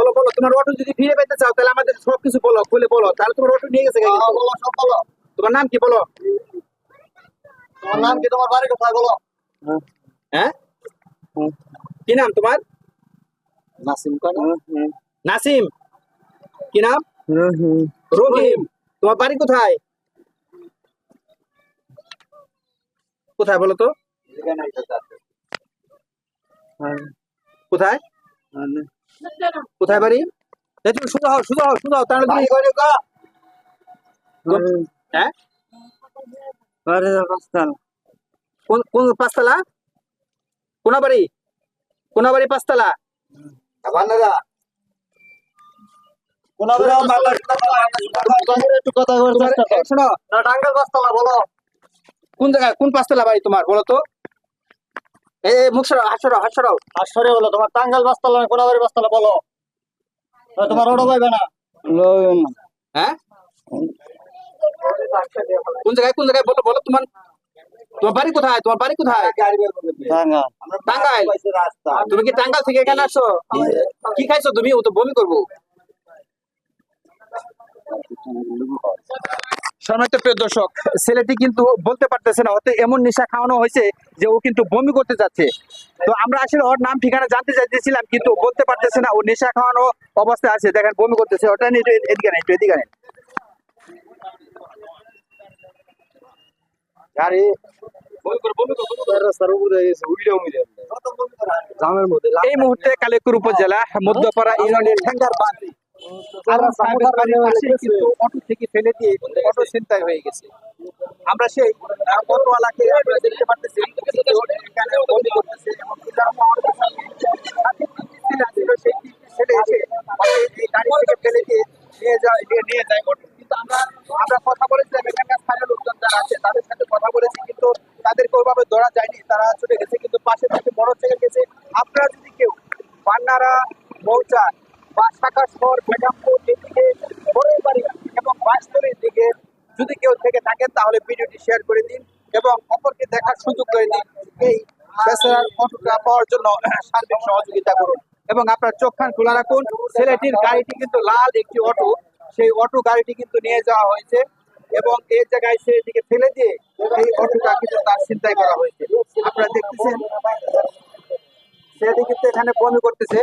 বলো বলো তোমার অটো যদি ফিরে পেতে চাও তাহলে আমাদের সবকিছু বলো খুলে বলো তাহলে তোমার অটো নিয়ে গেছে বলো সব বলো। তোমার নাম কি বলো? তোমার নাম কি তোমার বাড়ি কোথায় বলো। হ্যাঁ? কি নাম তোমার? নাসিম নাসিম। কি নাম? রহিম। তোমার বাড়ি কোথায়? কোথায় বলো তো? কোথায়? কোথায় বাড়ি? এই তুমি শুধু হও শুধু হও শুধু হও তাহলে তুমি হ্যাঁ? কোন কোন পাঁচতলা? কোন বাড়ি? কোন বাড়ি পাঁচতলা? কোন জায়গায় কোন পাঁচতলা বাড়ি তোমার বলো তো? এই, মুখ সরাও হাত সরাও হাত সরাও। আর সরে বলো তোমার টাঙ্গাল বাসতলা না কোন বাড়ি বলো। না, তোমার ওটা পাইবে না। হ্যাঁ? কোন জায়গায় কোন জায়গায় বলো বলো তোমার। তোমার বাড়ি কোথায়? তোমার বাড়ি কোথায়? টাঙ্গাল টাঙ্গাইল। তুমি কি টাঙ্গাইল থেকে এখানে আসছো? কি খাইছো তুমি? ও তো বমি করব। সম্মানিত প্রিয় দর্শক ছেলেটি কিন্তু বলতে পারতেছে না হতে এমন নেশা খাওয়ানো হয়েছে যে ও কিন্তু বমি করতে যাচ্ছে। তো আমরা আসলে ওর নাম ঠিকানা জানতে চাইতেছিলাম কিন্তু বলতে পারতেছে না ও নেশা খাওয়ানো অবস্থায় আছে। দেখেন বমি করতেছে। ওটা নিয়ে এদিকে নেই একটু এদিকে নেই আরে এই মুহূর্তে কালেকুর উপজেলা মধ্যপাড়া ইউনিয়নের ঠেঙ্গার বাঁধ আলম সাহেবের বাড়ির পাশে কিন্তু অটো থেকে ফেলে দিয়ে অটো ছিনতাই হয়ে গেছে। আমরা সেই অটোওয়ালাকে আমরা দেখতে পারতেছি এখানে বন্দি করতেছে এবং যারা আমাদের সাথে সাথে তিনটি ছেলে ছিল, সেই ছেলে এসে এই গাড়ি থেকে ফেলে দিয়ে নিয়ে যায় নিয়ে- নিয়ে যায় অটো কিন্তু আমরা আমরা কথা বলেছিলাম এখানকার স্থানীয় লোকজন যারা আছে তাদের সাথে কথা বলেছি কিন্তু তাদেরকে ওইভাবে ধরা যায়নি তারা চলে গেছে কিন্তু পাশে পাশে বড় থেকে গেছে। আপনারা যদি কেউ পান্নারা মৌচা যদি কেউ থেকে থাকেন, তাহলে ভিডিওটি শেয়ার করে দিন এবং অপরকে দেখার সুযোগ করে দিন। এই বেচারার পাওয়ার জন্য সার্বিক সহযোগিতা করুন এবং আপনার চোখ কান খোলা রাখুন। ছেলেটির গাড়িটি কিন্তু লাল, একটি অটো। সেই অটো গাড়িটি কিন্তু নিয়ে যাওয়া হয়েছে এবং এই জায়গায় সে এদিকে ফেলে দিয়ে এই অটোটা কিন্তু তার চিন্তাই করা হয়েছে। কিন্তু এখানে বমি করতেছে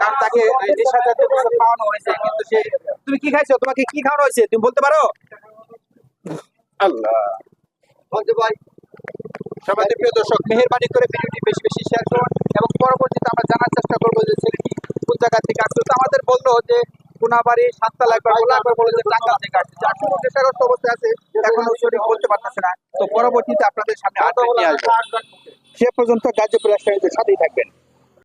কারণ তাকে নেশা জাতীয় কিছু খাওয়ানো হয়েছে। কিন্তু সে তুমি কি খাইছো? তোমাকে কি খাওয়ানো হয়েছে? তুমি বলতে পারো? আল্লাহ। ভাই সবাই প্রিয় দর্শক মেহেরবানি করে ভিডিওটি বেশি বেশি শেয়ার করুন এবং পরবর্তীতে আমরা জানার চেষ্টা করব যে ছেলেটি কোন জায়গা থেকে তো আমাদের বলল যে কোনাবাড়ি সাততলা একবার একবার বলে যে টাঙ্গাল থেকে আসছে। যার শুধু নেশাগ্রস্ত অবস্থায় আছে এখনও সঠিক বলতে পারতেছে না। তো পরবর্তীতে আপনাদের সামনে নিয়ে আসব। সে পর্যন্ত গাজীপুর রাজশাহীতে সাথেই থাকবেন।